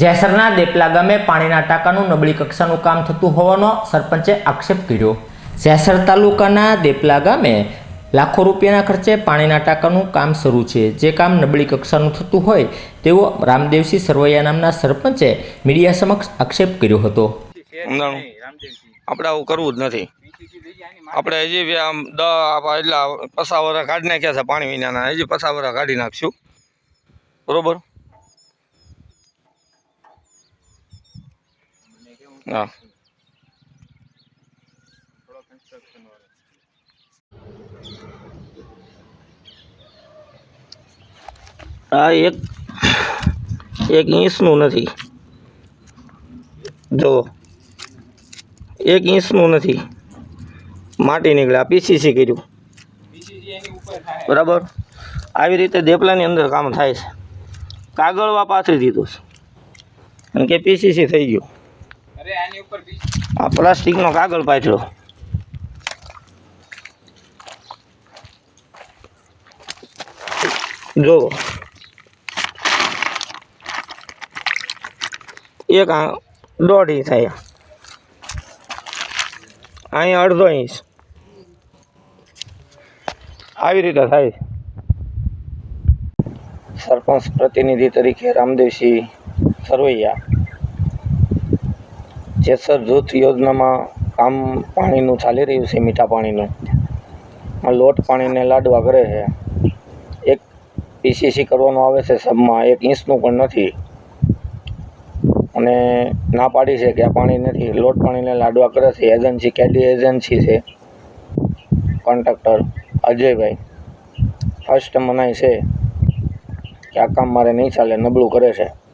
જેસરના દેપલા ગામે પાણીના ટાંકાનું નબળી કક્ષાનું કામ થતું હોવાનો સરપંચે આક્ષેપ કર્યો. જેસર તાલુકાના દેપલા ગામે લાખો રૂપિયાના ખર્ચે પાણીના ટાંકાનું કામ શરૂ છે. જે કામ નબળી કક્ષાનું થતું હોય તેવો રામદેવસિંહ સરવૈયા નામના સરપંચે મીડિયા સમક્ષ આક્ષેપ કર્યો હતો. આપણે આવું કરવું જ નથી. આપણે હજી આમ દ એટલા પસાવરા કાઢી નાખ્યા છે પાણી વિનાના. હજી પસાવરા કાઢી નાખશું. બરોબર? હા આ એક એક ઇંચનું નથી. જો, એક ઇંચનું નથી. માટી નીકળ્યા પીસીસી કર્યું. બરાબર? આવી રીતે દેપલાની અંદર કામ થાય છે. કાગળવા પાથરી દીધું છે. અને કે પીસીસી થઈ ગયું. આ પ્લાસ્ટિકનો કાગળ પાથર્યો જો. એક દોઢ ઇંચ થાય. અહીંયા અડધો ઇંચ. આવી રીતે થાય. સરપંચ પ્રતિનિધિ તરીકે રામદેવસિંહ સરવૈયા. જેસર જૂથ યોજનામાં કામ પાણીનું ચાલી રહ્યું છે, મીઠા પાણીનું. લોટ પાણીને લાડવા કરે છે. એક પીસીસી કરવાનું આવે છે સબમાં, એક ઇંચનું પણ નથી. અને ના પાડી છે કે આ પાણી નથી. લોટ પાણીને લાડવા કરે છે, એજન્સી, કેડી એજન્સી છે. કોન્ટ્રાક્ટર અજયભાઈ. ફર્સ્ટ મનાય છે કે આ કામ મારે નહીં ચાલે, નબળું કરે છે.